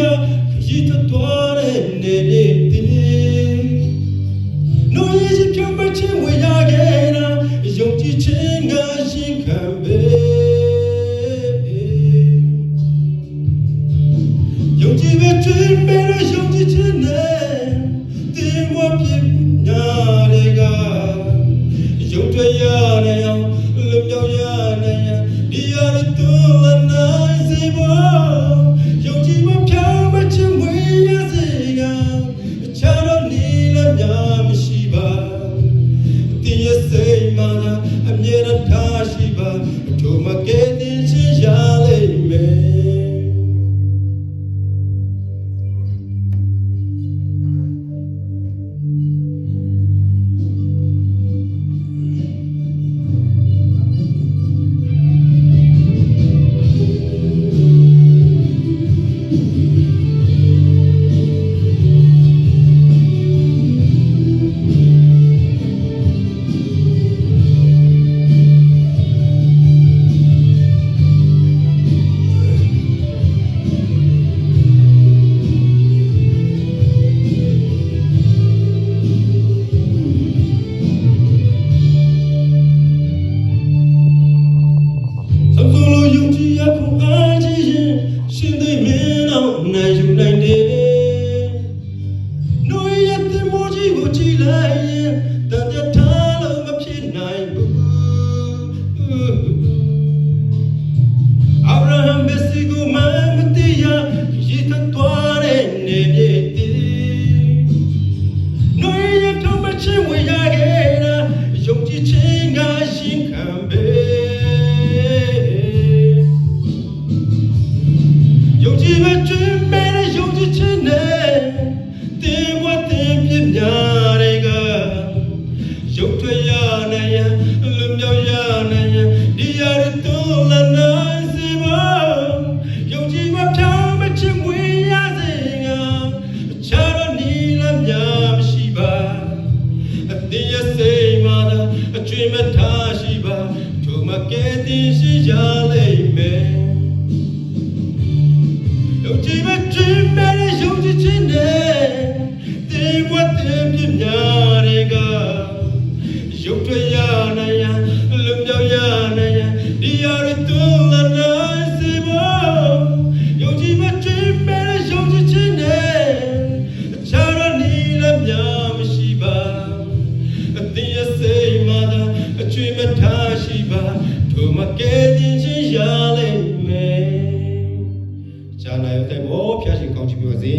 မတီးရရည်တော်တဲ့နေနေတည်နိုးရဲ့ချမ်းမချင်ဝရခဲ့တာယုံကြည်ခြင်းကရှင်ခံပဲယုံကြည်ပဲကျွေးမဲရယုံကြည်ခြင်းနဲ့တင်မပြညာတွေကယုံတွေ့ရနိုင်အောင်လွတ်မြောက်ရနိုင်ရန်ဒီရတဲ့သူလနိုင်စေဖို့ မှာအမြဲတမ်းထားရှိပါတို့မကဲတင်ချင်ရလိမ့်မယ် မဲ့ယုံကြည်ခြင်းနဲ့တင်ဝတ်တင်ပြများတွေကရုပ်ထွက်ရနိုင်ရန်လွတ်မြောက်ရနိုင်ရန်ဒီရတဲ့တူလာနိုင်စေပါယုံကြည်မဖြောင်းမချင်မွေရစေငါအခြားတော့နီလာများမရှိပါအတင်းရစိတ်မှာသာအကျွေးမထားရှိပါသူမကဲတင်ရှိရလိမ့်မယ်ယုံ ရုပ်တွေ့ရနိုင်ရန်လွတ်မြောက်ရနိုင်ရန်ဒီရရသွန်လာနိုင်စေဖို့ယုံကြည်မဲ့ခြင်းမဲ့ယုံကြည်ခြင်းနဲ့အခြားတော့နီလည်းများမရှိပါအသင်ရဲ့စိတ်မှာသာအချွေမထားရှိပါထိုမကဲတင်ခြင်းရလိမ့်မယ်ဂျာနာရဲ့တဲ့ဘောဖျားရှင်ကောင်းချီးပေးပါစေ